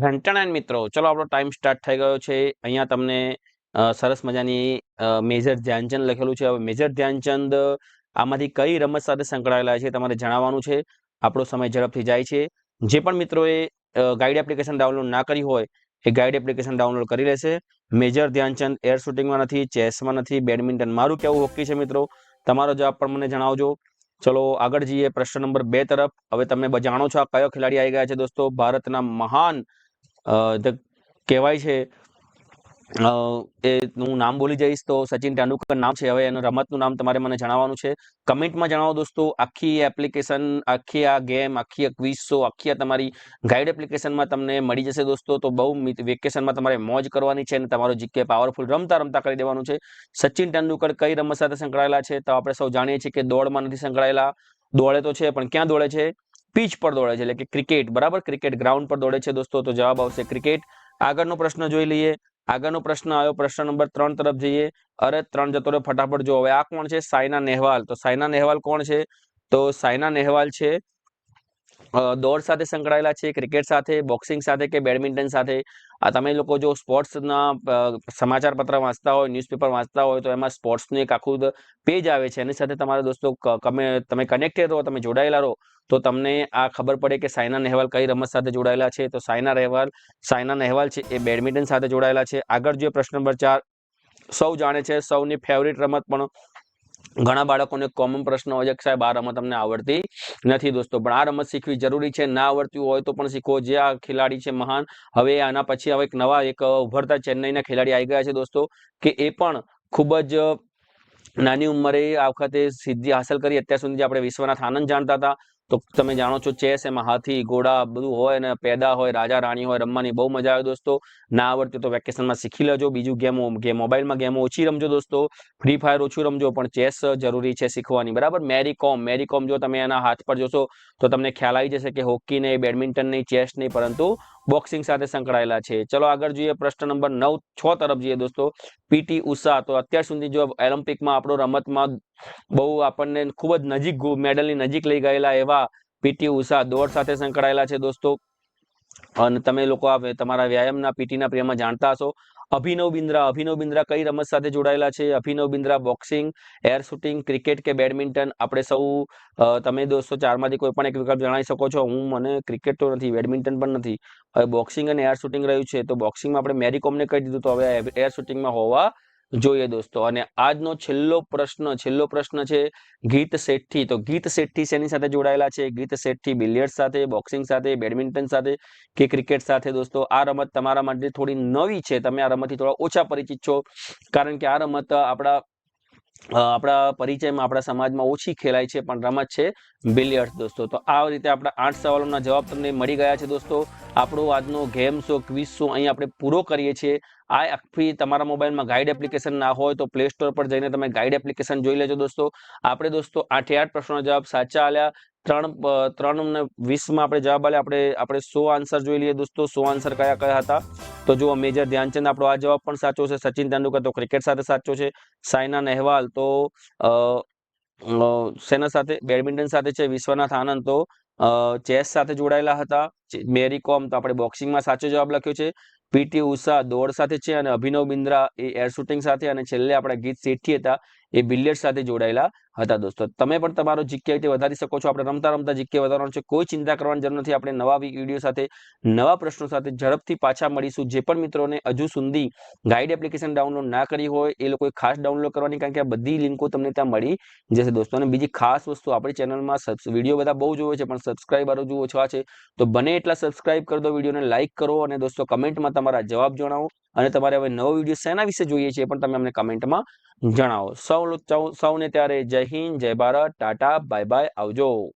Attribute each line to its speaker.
Speaker 1: ઘંટાણા મિત્રો, ચલો આપણો ટાઈમ સ્ટાર્ટ થઈ ગયો છે. અહીંયા તમને સરસ મજાની મેજર ધ્યાનચંદ લખેલું છે. હવે મેજર ધ્યાનચંદ, આમાંથી કઈ રમત સાથે સંકળાયેલા છે તમારે જણાવવાનું છે. આપણો સમય ઝડપથી જાય છે. જે પણ મિત્રોએ ગાઈડ એપ્લિકેશન ડાઉનલોડ ના કરી હોય, એ ગાઈડ એપ્લિકેશન ડાઉનલોડ કરી લેશે. મેજર ધ્યાનચંદ એર શૂટિંગમાં નથી ચેસમાં નથી બેડમિન્ટન મારું કેવું હોકી છે મિત્રો. તમારો જવાબ પણ મને જણાવજો. ચલો, આગળ જઈએ પ્રશ્ન નંબર બે તરફ. હવે તમે જાણો છો આ કયો ખેલાડી આવી ગયા છે દોસ્તો? ભારતના મહાન ધ કહેવાય છે એ હું નામ બોલી જઈશ તો સચિન તેંડુલકર નામ છે. હવે એનું રમતનું નામ તમારે મને જણાવવાનું છે. કમેન્ટમાં જણાવો દોસ્તો, આખી એપ્લિકેશન, આખી આ ગેમ, આખી આ ક્વિઝ આખી આ તમારી ગાઈડ એપ્લિકેશનમાં તમને મળી જશે દોસ્તો. તો બહુ વેકેશનમાં તમારે મોજ કરવાની છે અને તમારો જીકે પાવરફુલ રમતા રમતા કરી દેવાનું છે. સચિન તેંડુલકર કઈ રમત સાથે સંકળાયેલા છે? તો આપણે સૌ જાણીએ છીએ કે દોડમાં નથી સંકળાયેલા. દોડે તો છે, પણ ક્યાં દોડે છે? પીચ પર દોડે છે, એટલે કે ક્રિકેટ, બરાબર? ક્રિકેટ ગ્રાઉન્ડ પર દોડે છે દોસ્તો, તો જવાબ આવશે ક્રિકેટ. આગળનો પ્રશ્ન જોઈ લઈએ. આગળનો પ્રશ્ન આવ્યો, પ્રશ્ન નંબર ત્રણ તરફ જઈએ. અરે, ત્રણ જતો ફટાફટ જો. હવે આ કોણ છે? સાયના નેહવાલ. તો સાયના નેહવાલ કોણ છે? તો સાયના નેહવાલ છે દોડ સાથે સંકળાયેલા છે, ક્રિકેટ સાથે, બોક્સિંગ સાથે કે બેડમિન્ટન સાથે? આ તમે લોકો જો સ્પોર્ટ્સના સમાચાર પત્ર વાંચતા હોય, ન્યૂઝપેપર વાંચતા હોય, તો એમાં સ્પોર્ટ્સનું એક આખું પેજ આવે છે. એની સાથે તમારા દોસ્તો તમે તમે કનેક્ટેડ રહો, તમે જોડાયેલા રહો, તો તમને આ ખબર પડે કે સાયના નહેવાલ કઈ રમત સાથે જોડાયેલા છે? તો સાયના નહેવાલ સાયના નહેવાલ છે, એ બેડમિન્ટન સાથે જોડાયેલા છે. આગળ જે પ્રશ્ન નંબર ચાર. સૌ જાણે છે સૌની ફેવરિટ રમત પણ ઘણા બાળકોને કોમન પ્રશ્ન હોય છે કે સાહેબ, આ રમત અમને આવડતી નથી દોસ્તો, પણ આ રમત શીખવી જરૂરી છે, ના આવડતી હોય તો પણ શીખવો જે આ ખેલાડી છે મહાન, હવે આના પછી હવે એક નવા એક ઉભરતા ચેન્નઈના ખેલાડી આવી ગયા છે દોસ્તો, કે એ પણ ખૂબ જ નાની ઉંમરે આ વખતે સિદ્ધિ હાંસલ કરી, અત્યાર સુધી આપણે વિશ્વનાથ આનંદ જાણતા હતા તો તમે જાણો છો ચેસ એમાં હાથી, ઘોડા બધું હોય ને પેદા હોય, રાજા, રાણી હોય, રમવાની બહુ મજા આવે દોસ્તો. ના આવડતી તો વેકેશનમાં શીખી લેજો. બીજું ગેમો, ગેમ, મોબાઈલમાં ગેમો ઓછી રમજો દોસ્તો. ફ્રી ફાયર ઓછું રમજો, પણ ચેસ જરૂરી છે શીખવાની. બરાબર? મેરી કોમ મેરી કોમ જો તમે એના હાથ પર જોશો તો તમને ખ્યાલ આવી જશે કે હોકી નહીં, બેડમિન્ટન નહીં, ચેસ નહીં, પરંતુ બોક્સિંગ સાથે સંકળાયેલા છે. ચલો આગળ જોઈએ પ્રશ્ન નંબર નવ, છ તરફ જઈએ દોસ્તો. પીટી ઉષા તો અત્યાર સુધી જો ઓલિમ્પિકમાં આપણો રમતમાં બહુ આપણને ખૂબ જ નજીક મેડલની નજીક લઈ ગયેલા એવા પીટી ઉષા દોડ સાથે સંકળાયેલા છે દોસ્તો. અને તમે લોકો આ તમારા વ્યાયામના પીટીના પ્રિયમાં જાણતા હશો. અભિનવ બિંદ્રા અભિનવ બિંદ્રા કઈ રમત સાથે જોડાયેલા છે? Abhinav Bindra, boxing, air shooting, cricket કે બેડમિન્ટન? આપણે સૌ તમે દોસ્તો ચારમાંથી કોઈ પણ એક વિકલ્પ જણાવી શકો છો. હું, મને ક્રિકેટ તો નથી, બેડમિન્ટન પણ નથી. હવે બોક્સિંગ અને એર શૂટિંગ રહ્યું છે, તો બોક્સિંગમાં આપણે મેરી કોમને કહી દીધું તો હવે એર શૂટિંગમાં હોવા જોઈએ દોસ્તો, અને આજનો છેલ્લો પ્રશ્ન છેલ્લો પ્રશ્ન છે ગીત શેઠી તો ગીત શેઠી શેની સાથે જોડાયેલા છે? ગીત શેઠી બિલિયર્ડ સાથે, બોક્સિંગ સાથે, બેડમિન્ટન સાથે કે ક્રિકેટ સાથે? દોસ્તો, આ રમત તમારા માટે થોડી નવી છે. તમે આ રમતથી થોડા ઓછા પરિચિત છો. કારણ કે આ રમત આપણા આપણા પરિચયમાં, આપણા સમાજમાં ઓછી ખેલાય છે, પણ રમત છે બિલિયર્ડ દોસ્તો. તો આ રીતે આપણા આઠ સવાલોના જવાબ તમને મળી ગયા છે, દોસ્તો. આપણો આજનો ગેમ શો, ક્વિઝ શો અહીં આપણે પૂરો કરીએ છીએ. આ આખી તમારા મોબાઈલમાં ગાઈડ એપ્લિકેશન ના હોય તો પ્લે સ્ટોર પર જઈને તમે ગાઈડ એપ્લિકેશન જોઈ લેજો દોસ્તો. આપણે દોસ્તો આઠે આઠ પ્રશ્નોના જવાબ સાચા આલ્યા. ત્રણ ત્રણ ને વીસમાં આપણે જવાબ આલ્યા. આપણે આપણે સો આન્સર જોઈ લઈએ દોસ્તો. સો આન્સર કયા કયા હતા? તો જુઓ મેજર ધ્યાનચંદ આપણો આ જવાબ પણ સાચો છે. સચિન તેંડુલકર તો ક્રિકેટ સાથે સાચો છે. સાયના નેહવાલ તો અ, સાથે બેડમિન્ટન સાથે છે. વિશ્વનાથ આનંદ તો ચેસ સાથે જોડાયેલા હતા. મેરી કોમ તો આપણે બોક્સિંગમાં સાચો જવાબ લખ્યો છે. પીટી ઉષા દોડ સાથે છે અને અભિનવ બિંદ્રા એ એર શૂટિંગ સાથે અને છેલ્લે આપણા ગીત શેઠી હતા એ બિલિયર્ડ સાથે જોડાયેલા હતા દોસ્તો. તમે પણ તમારો જીકે રીતે વધારી શકો છો. આપણે રમતા રમતા જીકે વધારવાનું છે. કોઈ ચિંતા કરવાની જરૂર નથી. આપણે નવા વીડિયો સાથે, નવા પ્રશ્નો સાથે ઝડપથી પાછા મળીશું. જે પણ મિત્રોને હજુ સુધી ગાઈડ એપ્લિકેશન ડાઉનલોડ ના કરી હોય, એ લોકોએ ખાસ ડાઉનલોડ કરવાની કારણ કે આ બધી લિંકો તમને ત્યાં મળી જશે દોસ્તો. અને બીજી ખાસ વસ્તુ આપણી ચેનલમાં વીડિયો બધા બહુ જોવે છે, પણ સબસ્ક્રાઈબરો જુઓ ઓછા છે. તો બને એટલા સબસ્ક્રાઇબ કરી દો, વિડીયોને લાઇક કરો અને દોસ્તો કમેન્ટમાં તમારા જવાબ જણાવો અને તમારે હવે નવો વીડિયો શેના વિશે જોઈએ છે પણ તમે અમને કમેન્ટમાં જણાવો. સૌ- સૌને ત્યારે જય હિન્દ જય ભારત ટાટા બાય બાય આવજો.